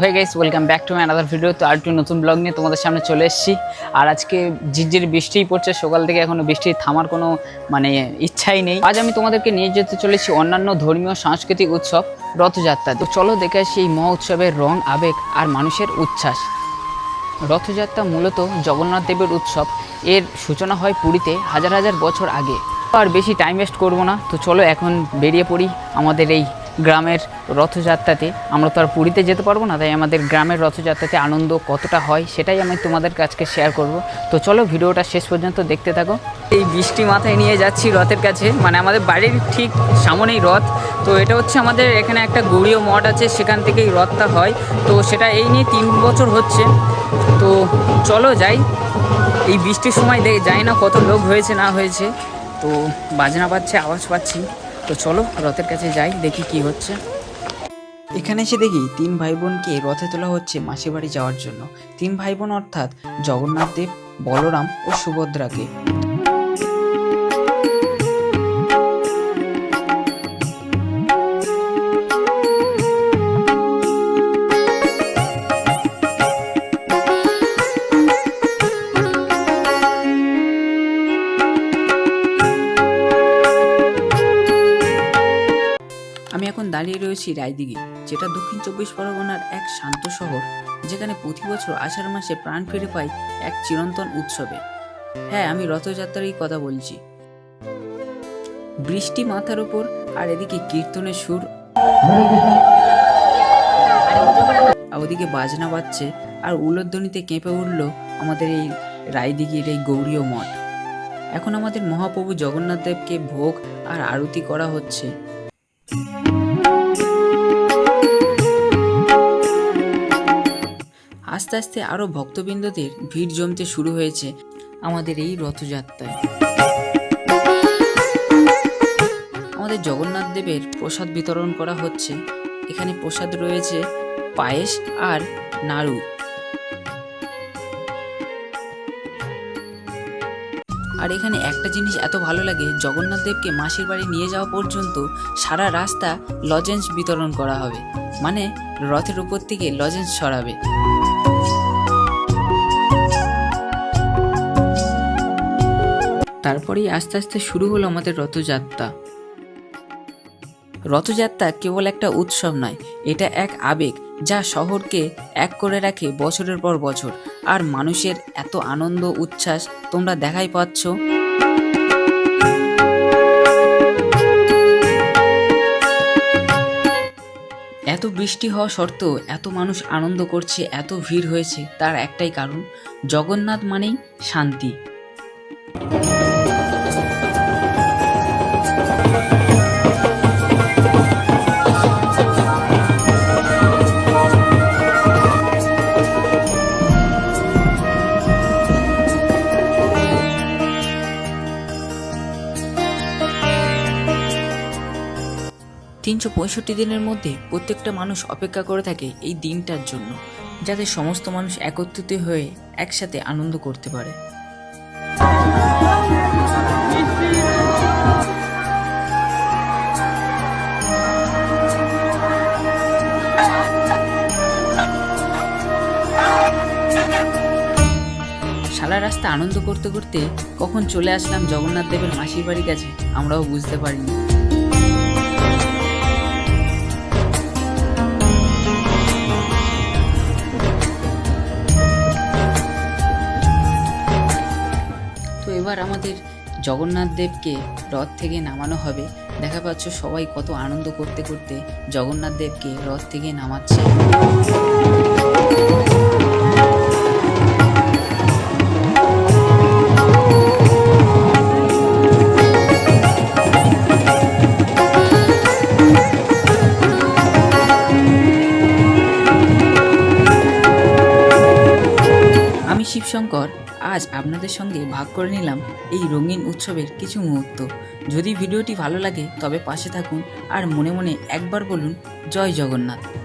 হয়ে গেছে welcome back to my video তো আর একটু নতুন ব্লগ নিয়ে তোমাদের সামনে চলে এসেছি। আর আজকে ঝিরঝির বৃষ্টিই পড়ছে, সকাল থেকে এখনও বৃষ্টি থামার কোনো মানে ইচ্ছাই নেই। আজ আমি তোমাদেরকে নিয়ে যেতে চলেছি অন্যান্য ধর্মীয় সাংস্কৃতিক উৎসব, রথযাত্রা তো চলো দেখে আসি এই মহা উৎসবের রং, আবেগ আর মানুষের উচ্ছ্বাস। রথযাত্রা মূলত জগন্নাথ দেবের উৎসব। এর সূচনা হয় পুরীতে হাজার হাজার বছর আগে। আর বেশি টাইম ওয়েস্ট করব না। তো চলো এখন বেরিয়ে পড়ি আমাদের এই গ্রামের রথযাত্রাতে আমরা তো আর পুরীতে যেতে পারব না, তাই আমাদের গ্রামের রথযাত্রাতে আনন্দ কতটা হয় সেটাই আমি তোমাদের কাছকে শেয়ার করব। তো চলো ভিডিওটা শেষ পর্যন্ত দেখতে থাকো। এই বৃষ্টি মাথায় নিয়ে যাচ্ছি রথের কাছে মানে আমাদের বাড়ির ঠিক সামনেই রথ। তো এটা হচ্ছে আমাদের এখানে একটা গৌরীয় মঠ আছে, সেখান থেকেই রথটা হয়। তো সেটা এই নিয়ে তিন বছর হচ্ছে। তো চলো যাই। এই বৃষ্টির সময় যাই না কত লোক হয়েছে না হয়েছে। তো বাজনা পাচ্ছে আওয়াজ পাচ্ছি। তো চলো রথের কাছে যাই, দেখি কি হচ্ছে। এখানে এসে দেখি তিন ভাই বোনকে রথে তোলা হচ্ছে মাসির বাড়ি যাওয়ার জন্য। তিন ভাই বোন অর্থাৎ জগন্নাথ দেব, বলরাম ও সুভদ্রাকে। আমি এখন দাঁড়িয়ে রয়েছি রায়দিঘি, যেটা দক্ষিণ চব্বিশ পরগনার এক শান্ত শহর, যেখানে প্রতি বছর আষাঢ় মাসে প্রাণ ফিরে পায় এক চিরন্তন উৎসবে। হ্যাঁ আমি রথযাত্রারই কথা বলছি। বৃষ্টি মাথার উপর আর এদিকে কীর্তনের সুর। আর ওদিকে বাজনা বাজছে আর উলোধ্বনিতে কেঁপে উঠল আমাদের এই রায়দিঘির এই গৌরীয় মঠ। এখন আমাদের মহাপ্রভু জগন্নাথ দেবকে ভোগ আর আরতি করা হচ্ছে। আস্তে আস্তে আরও ভক্তবৃন্দদের ভিড় জমতে শুরু হয়েছে আমাদের এই রথযাত্রায়। আমাদের জগন্নাথ দেবের প্রসাদ বিতরণ করা হচ্ছে। এখানে প্রসাদ রয়েছে পায়েস আর নাড়ু। আর এখানে একটা জিনিস এত ভালো লাগে, জগন্নাথ দেবকে মাসির বাড়ি নিয়ে যাওয়া পর্যন্ত সারা রাস্তা লজেন্স বিতরণ করা হবে। মানে রথের উপর থেকে লজেন্স ছড়াবে তারপরেই আস্তে আস্তে শুরু হলো আমাদের রথযাত্রা। রথযাত্রা কেবল একটা উৎসব নয়, এটা এক আবেগ যা শহরকে এক করে রাখে বছরের পর বছর। আর মানুষের এত আনন্দ, উচ্ছ্বাস তোমরা দেখাই পাচ্ছ। এত বৃষ্টি হওয়া সত্ত্বেও এত মানুষ আনন্দ করছে, এত ভিড় হয়েছে, তার একটাই কারণ, জগন্নাথ মানেই শান্তি। তিনশো পঁয়ষট্টি দিনের মধ্যে প্রত্যেকটা মানুষ অপেক্ষা করে থাকে এই দিনটার জন্য, যাতে সমস্ত মানুষ একত্রিত হয়ে একসাথে আনন্দ করতে পারে। সারা রাস্তা আনন্দ করতে করতে কখন চলে আসলাম জগন্নাথ দেবের মাসির বাড়ির কাছে, আমরাও বুঝতে পারিনি। এবার আমাদের জগন্নাথ দেবকে রথ থেকে নামানো হবে। দেখা পাচ্ছ সবাই কত আনন্দ করতে করতে জগন্নাথ দেবকে রথ থেকে নামাচ্ছে। আমি শিবশঙ্কর আজ আপনাদের সঙ্গে ভাগ করে নিলাম এই রঙিন উৎসবের কিছু মুহূর্ত। যদি ভিডিওটি ভালো লাগে, তবে পাশে থাকুন আর মনে মনে একবার বলুন, জয় জগন্নাথ।